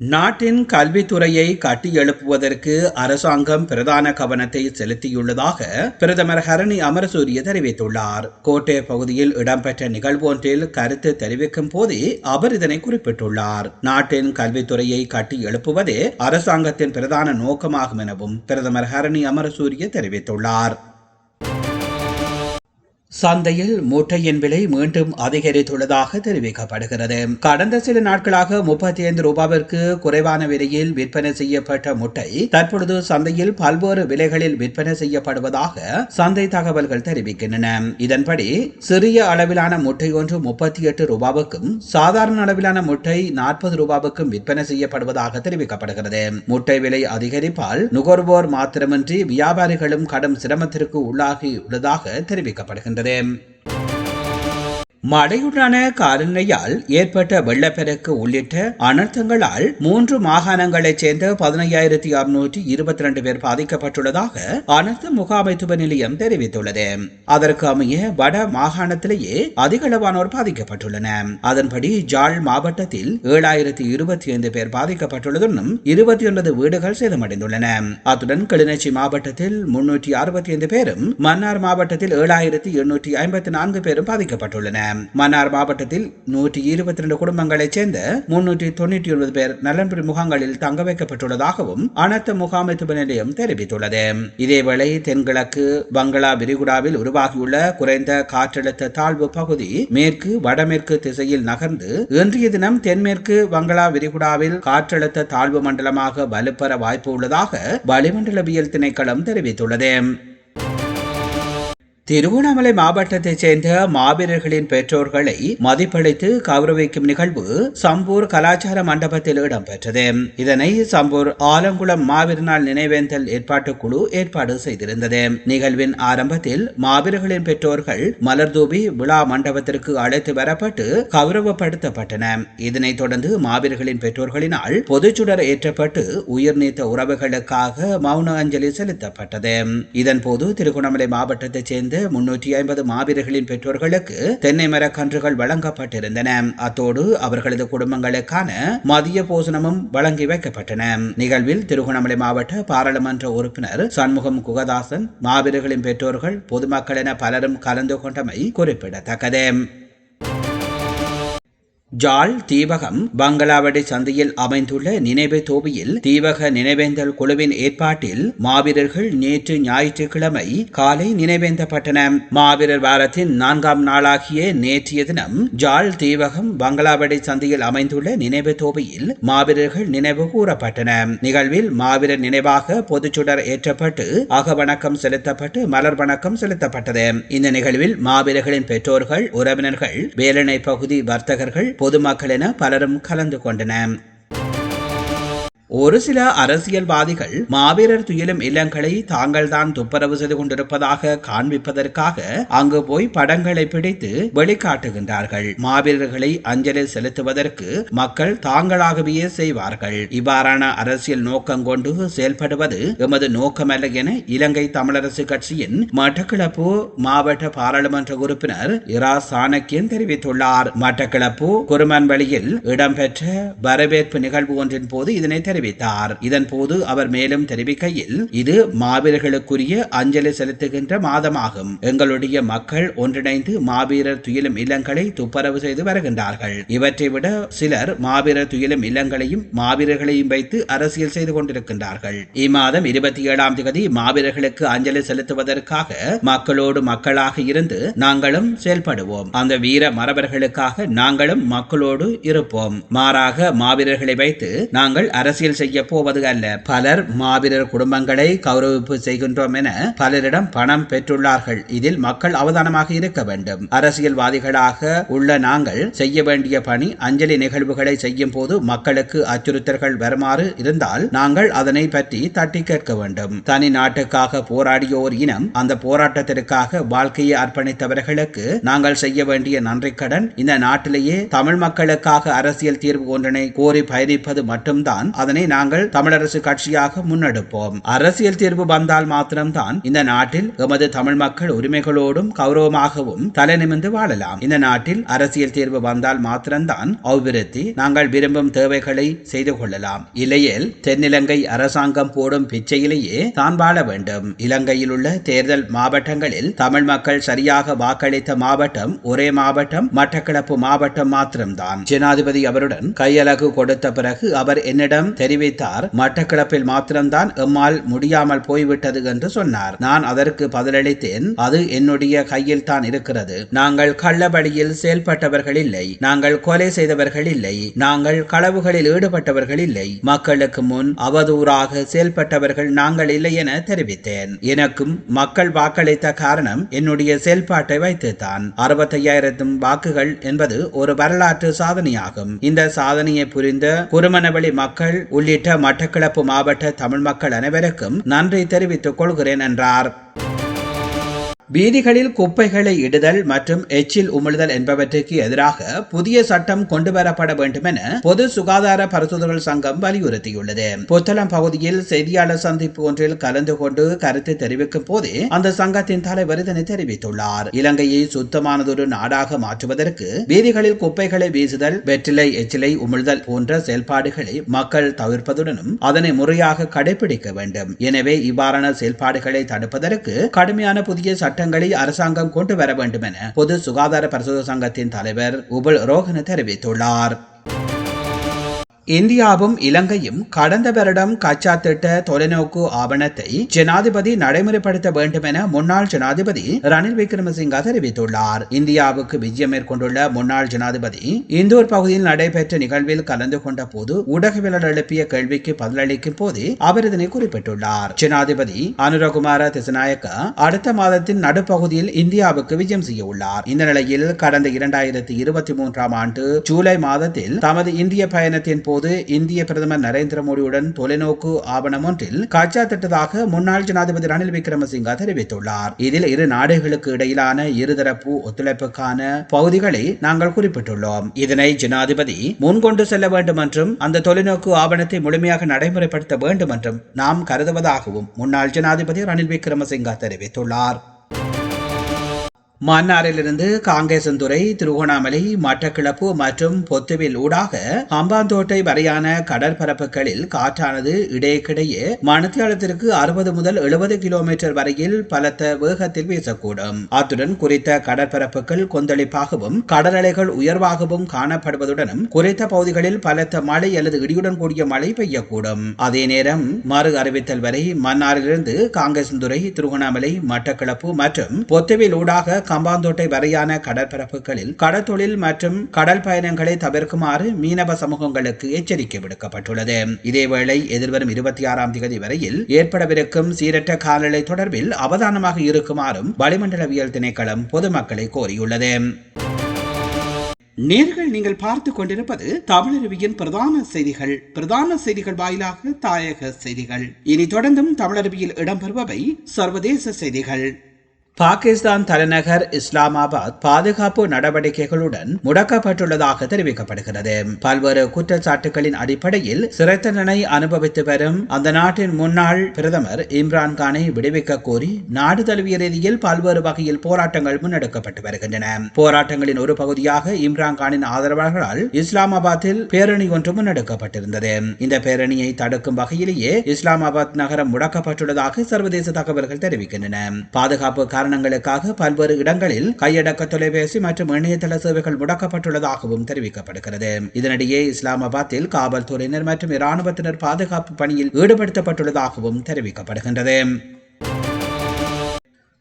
நாட்டின் கல்வித்துறையை கட்டி எழுப்புவதற்கு அரசாங்கம் பிரதான கவனத்தை செலுத்தியுள்ளதாக பிரதமர் ஹரணி அமரசூரிய தெரிவித்துள்ளார். கோட்டை பகுதியில் இடம்பெற்ற நிகழ்வொன்றில் கருத்து தெரிவிக்கும் போதே அவர் இதனை குறிப்பிட்டுள்ளார். நாட்டின் கல்வித்துறையை கட்டி எழுப்புவதே அரசாங்கத்தின் பிரதான நோக்கமாகும் எனவும் பிரதமர் ஹரணி அமரசூரிய தெரிவித்துள்ளார். சந்தையில் முட்டையின் விலை மீண்டும் அதிகரித்துள்ளதாக தெரிவிக்கப்படுகிறது. கடந்த சில நாட்களாக முப்பத்தி ஐந்து ரூபாவிற்கு குறைவான விலையில் விற்பனை செய்யப்பட்ட முட்டை தற்பொழுது சந்தையில் பல்வேறு விலைகளில் விற்பனை செய்யப்படுவதாக சந்தை தகவல்கள் தெரிவிக்கின்றன. இதன்படி சிறிய அளவிலான முட்டை ஒன்று முப்பத்தி எட்டு ரூபாவுக்கும் சாதாரண அளவிலான முட்டை நாற்பது ரூபாவுக்கும் விற்பனை செய்யப்படுவதாக தெரிவிக்கப்படுகிறது. முட்டை விலை அதிகரிப்பால் நுகர்வோர் மாத்திரமின்றி வியாபாரிகளும் கடும் சிரமத்திற்கு உள்ளாகியுள்ளதாக தெரிவிக்கப்படுகின்றது. them. மழையுடனான காலநிலையால் ஏற்பட்ட வெள்ளப்பெருக்கு உள்ளிட்ட அனர்த்தங்களால் மூன்று மாகாணங்களைச் சேர்ந்த பதினையாயிரத்தி அறுநூற்றி இருபத்தி ரெண்டு பேர் பாதிக்கப்பட்டுள்ளதாக அனர்த்த முகாமைத்துவ நிலையம் தெரிவித்துள்ளது. அதற்கு அமைய வட மாகாணத்திலேயே அதிக அளவானோர் பாதிக்கப்பட்டுள்ளனர். அதன்படி ஜாழ் மாவட்டத்தில் ஏழாயிரத்தி இருபத்தி ஐந்து பேர் பாதிக்கப்பட்டுள்ளதுடன் இருபத்தி ஒன்பது வீடுகள் சேதமடைந்துள்ளன. அத்துடன் கிளிநொச்சி மாவட்டத்தில் முன்னூற்றி அறுபத்தி ஐந்து பேரும் மன்னார் மாவட்டத்தில் ஏழாயிரத்தி எண்ணூற்றி ஐம்பத்தி நான்கு பேரும் பாதிக்கப்பட்டுள்ளனர். மன்னார் மாவட்டத்தில் நூற்றி இருபத்தி ரெண்டு குடும்பங்களைச் சேர்ந்த முன்னூற்றி தொண்ணூற்றி ஒன்பது பேர் நலன்புரி முகாம்களில் தங்க வைக்கப்பட்டுள்ளதாகவும் அனர்த்த முகாமைத்துவ நிலையம் தெரிவித்துள்ளது. இதேவேளை தென்கிழக்கு பங்களா விரிகுடாவில் உருவாகியுள்ள குறைந்த காற்றழுத்த தாழ்வு பகுதி மேற்கு வடமேற்கு திசையில் நகர்ந்து இன்றைய தினம் தென்மேற்கு பங்களா விரிகுடாவில் காற்றழுத்த தாழ்வு மண்டலமாக வலுப்பெற வாய்ப்பு உள்ளதாக வளிமண்டலவியல் திணைக்களம் தெரிவித்துள்ளது. திருவண்ணாமலை மாவட்டத்தைச் சேர்ந்த மாவீரர்களின் பெற்றோர்களை மதிப்பளித்து கௌரவிக்கும் நிகழ்வு சம்பூர் கலாச்சார மண்டபத்தில் இடம்பெற்றது. இதனை சம்பூர் ஆலங்குளம் மாவீர் நாள் நினைவேந்தல் ஏற்பாட்டு குழு ஏற்பாடு செய்திருந்தது. நிகழ்வின் ஆரம்பத்தில் மாவீரர்களின் பெற்றோர்கள் மலர்தூபி விழா மண்டபத்திற்கு அழைத்து வரப்பட்டு கௌரவப்படுத்தப்பட்டன. இதனைத் தொடர்ந்து மாவீரர்களின் பெற்றோர்களினால் பொதுச்சுடர் ஏற்றப்பட்டு உயிர் நீத்த உறவுகளுக்காக மௌன அஞ்சலி செலுத்தப்பட்டது. இதன்போது திருகோணமலை மாவட்டத்தைச் சேர்ந்த முன்னூற்றி ஐம்பது மாவீரர்களின் பெற்றோர்களுக்கு தென்னை மரக்கன்றுகள் வழங்கப்பட்டிருந்தன. அத்தோடு அவர்களது குடும்பங்களுக்கான மதிய போசனமும் வழங்கி வைக்கப்பட்டன. நிகழ்வில் திருகோணமலை மாவட்ட பாராளுமன்ற உறுப்பினர் சண்முகம் குகதாசன் மாவீரர்களின் பெற்றோர்கள் பொதுமக்கள் என பலரும் கலந்து கொண்டமை குறிப்பிடத்தக்கது. ஜாழ் தீவகம் பங்களாவடி சந்தையில் அமைந்துள்ள நினைவு தோவியில் தீவக நினைவேந்தல் குழுவின் ஏற்பாட்டில் மாவீரர்கள் நேற்று ஞாயிற்றுக்கிழமை காலை நினைவேந்தப்பட்டன மாவீரர் வாரத்தின் நான்காம் நாளாகிய நேற்றைய தினம் ஜாழ் தீவகம் பங்களாவடி சந்தையில் அமைந்துள்ள நினைவு தோவியில் மாவீரர்கள் நினைவு கூறப்பட்டன நிகழ்வில் மாவீரர் நினைவாக பொதுச்சுடர் ஏற்றப்பட்டு அகவணக்கம் செலுத்தப்பட்டு மலர் வணக்கம் செலுத்தப்பட்டது. இந்த நிகழ்வில் மாவீரர்களின் பெற்றோர்கள் உறவினர்கள் வேலனை பகுதி வர்த்தகர்கள் பொதுமக்கள் என பலரும் கலந்து கொண்டனர். ஒரு சில அரசியல்வாதிகள் மாவீரர் துயிலும் இல்லங்களை தாங்கள் தான் துப்புரவு செய்து கொண்டிருப்பதாக காண்பிப்பதற்காக அங்கு போய் படங்களை பிடித்து வெளிக்காட்டுகின்றார்கள். மாவீரர்களை அஞ்சலி செலுத்துவதற்கு மக்கள் தாங்களாகவே செய்வார்கள். இவ்வாறான அரசியல் நோக்கம் கொண்டு செயல்படுவது எமது நோக்கமல்ல என இலங்கை தமிழரசு கட்சியின் மட்டக்கிளப்பு மாவட்ட பாராளுமன்ற உறுப்பினர் இரா சாணக்கியன் தெரிவித்துள்ளார். மட்டக்கிளப்பு குருமன்வழியில் இடம்பெற்ற வரவேற்பு நிகழ்வு ஒன்றின் போது இதனை தெரிவித்தார். இதன் போது அவர் மேலும் தெரிவிக்கையில் இது மாவீரர்களுக்குரிய அஞ்சலி செலுத்துகின்ற மாதமாகும். எங்களுடைய மக்கள் ஒன்றிணைந்து மாவீரர் துயிலும் இல்லங்களை துப்பரவு செய்து வருகின்றார்கள். இவற்றை விட சிலர் மாவீரர் துயிலும் இல்லங்களையும் மாவீரர்களையும் வைத்து அரசியல் செய்து கொண்டிருக்கின்றார்கள். இம்மாதம் இருபத்தி ஏழாம் தேதி மாவீரர்களுக்கு அஞ்சலி செலுத்துவதற்காக மக்களோடு மக்களாக இருந்து நாங்களும் செயல்படுவோம். அந்த வீர மரபர்களுக்காக நாங்களும் மக்களோடு இருப்போம். மாறாக மாவீரர்களை வைத்து நாங்கள் அரசியல் செய்ய போவது அல்ல. பலர் மாவீரர் குடும்பங்களை கௌரவிப்பு செய்கின்றோம் என பலரிடம் பணம் பெற்றுள்ளார்கள். இதில் மக்கள் அவதானமாக இருக்க வேண்டும். அரசியல்வாதிகளாக உள்ள நாங்கள் செய்ய வேண்டிய பணி அஞ்சலி நிகழ்வுகளை செய்யும் போது மக்களுக்கு அச்சுறுத்தல்கள் வருமாறு இருந்தால் நாங்கள் அதனை பற்றி தட்டி கேட்க வேண்டும். தனி நாட்டுக்காக போராடிய ஒரு இனம் அந்த போராட்டத்திற்காக வாழ்க்கையை அர்ப்பணித்தவர்களுக்கு நாங்கள் செய்ய வேண்டிய நன்றி கடன் இந்த நாட்டிலேயே தமிழ் மக்களுக்காக அரசியல் தீர்வு ஒன்றினை கோரி பயணிப்பது மட்டும்தான் அதனை அதனை நாங்கள் தமிழரசு கட்சியாக முன்னெடுப்போம். அரசியல் தீர்வு வந்தால் மாத்திரம்தான் இந்த நாட்டில் எமது தமிழ் மக்கள் உரிமைகளோடும் கௌரவமாகவும் தலை நிமிந்து வாழலாம். இந்த நாட்டில் அரசியல் தீர்வு வந்தால் மாத்திரம்தான் அபிவிருத்தி. நாங்கள் விரும்பும் தேவைகளை செய்து கொள்ளலாம். இல்லையில் தென்னிலங்கை அரசாங்கம் போடும் பிச்சையிலேயே தான் வாழ வேண்டும். இலங்கையில் உள்ள தேர்தல் மாவட்டங்களில் தமிழ் மக்கள் சரியாக வாக்களித்த மாவட்டம் ஒரே மாவட்டம் மட்டக்களப்பு மாவட்டம் மாத்திரம்தான். ஜனாதிபதி அவருடன் கையலகு கொடுத்த பிறகு அவர் என்னிடம் தெரிவித்தார். மட்டக்களப்பில் மாத்திரம்தான் எம்மால் முடியாமல் போய்விட்டது என்று சொன்னார். நான் அதற்கு பதிலளித்தேன். அது என்னுடைய கையில் தான் இருக்கிறது. நாங்கள் கள்ளபடியில் செயல்பட்டவர்கள் இல்லை. நாங்கள் கொலை செய்தவர்கள் இல்லை. நாங்கள் களவுகளில் ஈடுபட்டவர்கள் இல்லை. மக்களுக்கு முன் அவதூறாக செயல்பட்டவர்கள் நாங்கள் இல்லை என தெரிவித்தேன். எனக்கும் மக்கள் வாக்களித்த காரணம் என்னுடைய செயல்பாட்டை வைத்துத்தான். அறுபத்தையாயிரத்தும் வாக்குகள் என்பது ஒரு வரலாற்று சாதனையாகும். இந்த சாதனையை புரிந்த குருமணவழி மக்கள் உள்ளிட்ட மட்டக்களப்பு மாவட்ட தமிழ் மக்கள் அனைவருக்கும் நன்றி தெரிவித்துக் கொள்கிறேன் என்றார். வீதிகளில் குப்பைகளை இடுதல் மற்றும் எச்சில் உமிழ்தல் என்பவற்றுக்கு எதிராக புதிய சட்டம் கொண்டுவரப்பட வேண்டும் என பொது சுகாதார பரிசோதகர்கள் சங்கம் வலியுறுத்தியுள்ளது. புத்தளம் பகுதியில் செய்தியாளர் சந்திப்பு ஒன்றில் கலந்து கொண்டு கருத்து தெரிவிக்கும் போதே அந்த சங்கத்தின் தலைவர் இதனை தெரிவித்துள்ளார். இலங்கையை சுத்தமானதொரு நாடாக மாற்றுவதற்கு வீதிகளில் குப்பைகளை வீசுதல் வெற்றிலை எச்சிலை உமிழ்தல் போன்ற செயல்பாடுகளை மக்கள் தவிர்ப்பதுடனும் அதனை முறையாக கடைபிடிக்க வேண்டும். எனவே இவ்வாறான செயல்பாடுகளை தடுப்பதற்கு கடுமையான புதிய சட்டங்களை அரசாங்கம் கொண்டு வர வேண்டும் என பொது சுகாதார பரிசோதனை சங்கத்தின் தலைவர் உபல் ரோஹன தெரிவித்துள்ளார். இந்தியாவும் இலங்கையும் கடந்த வருடம் கச்சா திட்ட தொலைநோக்கு ஆவணத்தை ஜனாதிபதி நடைமுறைப்படுத்த வேண்டும் என முன்னாள் ஜனாதிபதி ரணில் விக்ரமசிங்கா தெரிவித்துள்ளார். இந்தியாவுக்கு விஜயம் மேற்கொண்டுள்ள முன்னாள் ஜனாதிபதி இந்தூர் பகுதியில் நடைபெற்ற நிகழ்வில் கலந்து கொண்ட போது ஊடகவியலர் எழுப்பிய கேள்விக்கு பதிலளிக்கும் போது அவர் இதனை குறிப்பிட்டுள்ளார். ஜனாதிபதி அனுரகுமார திசநாயக்க அடுத்த மாதத்தின் நடுப்பகுதியில் இந்தியாவுக்கு விஜயம் செய்ய உள்ளார். இந்த நிலையில் கடந்த இரண்டாயிரத்தி இருபத்தி மூன்றாம் ஆண்டு ஜூலை மாதத்தில் தமது இந்திய பயணத்தின் போது போது இந்திய பிரதமர் நரேந்திர மோடியுடன் தொலைநோக்கு ஆவணம் ஒன்றில் காட்சா திட்டதாக முன்னாள் ஜனாதிபதி ரணில் விக்ரமசிங்கா தெரிவித்துள்ளார். இதில் இரு நாடுகளுக்கு இடையிலான இருதரப்பு ஒத்துழைப்புக்கான பகுதிகளை நாங்கள் குறிப்பிட்டுள்ளோம். இதனை ஜனாதிபதி முன்கொண்டு செல்ல வேண்டும் என்றும் அந்த தொலைநோக்கு ஆவணத்தை முழுமையாக நடைமுறைப்படுத்த வேண்டும் என்றும் நாம் கருதுவதாகவும் முன்னாள் ஜனாதிபதி ரணில் விக்ரமசிங்கா தெரிவித்துள்ளார். மன்னாரிலிருந்து காங்கேசன்துறை திருகோணாமலை மட்டக்கிளப்பு மற்றும் பொத்துவில் ஊடாக ஹம்பாந்தோட்டை வரையான கடற்பரப்புகளில் காற்றானது இடையேக்கிடையே மணித்தியாலத்திற்கு அறுபது முதல் எழுபது கிலோமீட்டர் வரையில் பலத்த வேகத்தில் வீசக்கூடும். அத்துடன் குறித்த கடற்பரப்புகள் கொந்தளிப்பாகவும் கடலலைகள் உயர்வாகவும் காணப்படுவதுடனும் குறித்த பகுதிகளில் பலத்த மழை அல்லது இடியுடன் கூடிய மழை பெய்யக்கூடும். அதே நேரம் மறு அறிவித்தல் வரை மன்னாரிலிருந்து காங்கேசன்துறை திருகோணாமலை மட்டக்கிளப்பு மற்றும் பொத்துவில் ஊடாக கம்பாந்தோட்டை வரையான கடற்பரப்புகளில் கடற்தொழில் மற்றும் கடல் பயணங்களை தவிர்க்குமாறு மீனவ சமூகங்களுக்கு எச்சரிக்கை விடுக்கப்பட்டுள்ளது. இதேவேளை எதிர்வரும் இருபத்தி ஆறாம் தேதி வரையில் ஏற்படவிருக்கும் சீரற்ற காலநிலை தொடர்பில் அவதானமாக இருக்குமாறும் வளிமண்டலவியல் திணைக்களம் பொதுமக்களை கோரியுள்ளது. நேர்கள் நீங்கள் பார்த்து கொண்டிருப்பது தமிழருவியின் பிரதான செய்திகள். பிரதான செய்திகள் வாயிலாக தாயக செய்திகள். இனி தொடர்ந்தும் தமிழருவியில் இடம்பெறுபவை சர்வதேச செய்திகள். பாகிஸ்தான் தலைநகர் இஸ்லாமாபாத் பாதுகாப்பு நடவடிக்கைகளுடன் முடக்கப்பட்டுள்ளதாக தெரிவிக்கப்படுகிறது. பல்வேறு குற்றச்சாட்டுகளின் அடிப்படையில் சிறை தண்டனை அனுபவித்து வரும் அந்த நாட்டின் முன்னாள் பிரதமர் இம்ரான் கானை விடுவிக்க கோரி நாடு தழுவிய ரீதியில் பல்வேறு வகையில் போராட்டங்கள் முன்னெடுக்கப்பட்டு வருகின்றன. போராட்டங்களின் ஒரு பகுதியாக இம்ரான் கானின் ஆதரவாளர்களால் இஸ்லாமாபாத்தில் பேரணி ஒன்று முன்னெடுக்கப்பட்டிருந்தது. இந்த பேரணியை தடுக்கும் வகையிலேயே இஸ்லாமாபாத் நகரம் முடக்கப்பட்டுள்ளதாக சர்வதேச தகவல்கள் தெரிவிக்கின்றன. பாதுகாப்பு காரணங்களுக்காக பல்வேறு இடங்களில் கையடக்க தொலைபேசி மற்றும் இணையதள சேவைகள் முடக்கப்பட்டுள்ளதாகவும் தெரிவிக்கப்படுகிறது. இதனிடையே இஸ்லாமாபாத்தில் காவல்துறையினர் மற்றும் இராணுவத்தினர் பாதுகாப்பு பணியில் ஈடுபடுத்தப்பட்டுள்ளதாகவும் தெரிவிக்கப்படுகின்றது.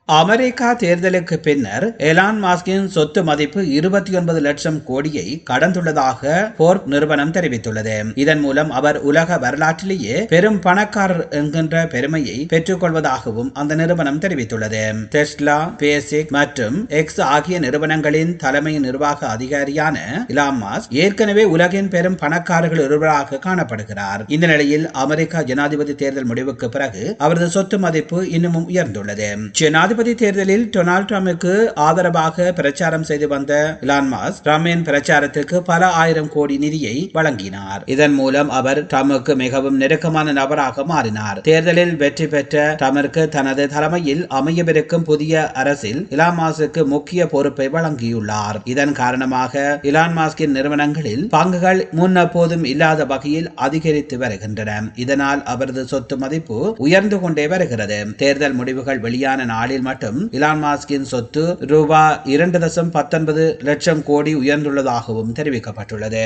அமெரிக்கா தேர்தலுக்கு பின்னர் எலான் மாஸ்கின் சொத்து மதிப்பு இருபத்தி ஒன்பது லட்சம் கோடியை கடந்துள்ளதாக போர்ப் நிறுவனம் தெரிவித்துள்ளது. இதன் மூலம் அவர் உலக வரலாற்றிலேயே பெரும் பணக்காரர் என்கின்ற பெருமையை பெற்றுக் கொள்வதாகவும் அந்த நிறுவனம் தெரிவித்துள்ளது. டெஸ்லா பேசிக் மற்றும் எக்ஸ் ஆகிய நிறுவனங்களின் தலைமை நிர்வாக அதிகாரியான இலாம் மாஸ்க் ஏற்கனவே உலகின் பெரும் பணக்காரர்கள் ஒருவராக காணப்படுகிறார். இந்த நிலையில் அமெரிக்கா ஜனாதிபதி தேர்தல் முடிவுக்கு பிறகு அவரது சொத்து மதிப்பு இன்னமும் உயர்ந்துள்ளது. ஜனாதிபதி ஜனாதிபதி தேர்தலில் டொனால்ட் ட்ரம்புக்கு ஆதரவாக பிரச்சாரம் செய்து வந்த இலான் மாஸ் ட்ரம்பின் பிரச்சாரத்திற்கு பல ஆயிரம் கோடி நிதியை வழங்கினார். இதன் மூலம் அவர் ட்ரம்புக்கு மிகவும் நெருக்கமான நபராக மாறினார். தேர்தலில் வெற்றி பெற்ற ட்ரம்பிற்கு தனது தலைமையில் அமையவிருக்கும் புதிய அரசில் இலான் மாஸ்க்கு முக்கிய பொறுப்பை வழங்கியுள்ளார். இதன் காரணமாக இலான் மாஸ்கின் நிறுவனங்களில் பங்குகள் முன்னப்போதும் இல்லாத வகையில் அதிகரித்து வருகின்றன. இதனால் அவரது சொத்து மதிப்பு உயர்ந்து கொண்டே வருகிறது. தேர்தல் முடிவுகள் வெளியான நாளில் மட்டும் இலான் மாஸ்கின் சொத்து ரூபாய் இரண்டு தசம் பத்தொன்பது லட்சம் கோடி உயர்ந்துள்ளதாகவும் தெரிவிக்கப்பட்டுள்ளது.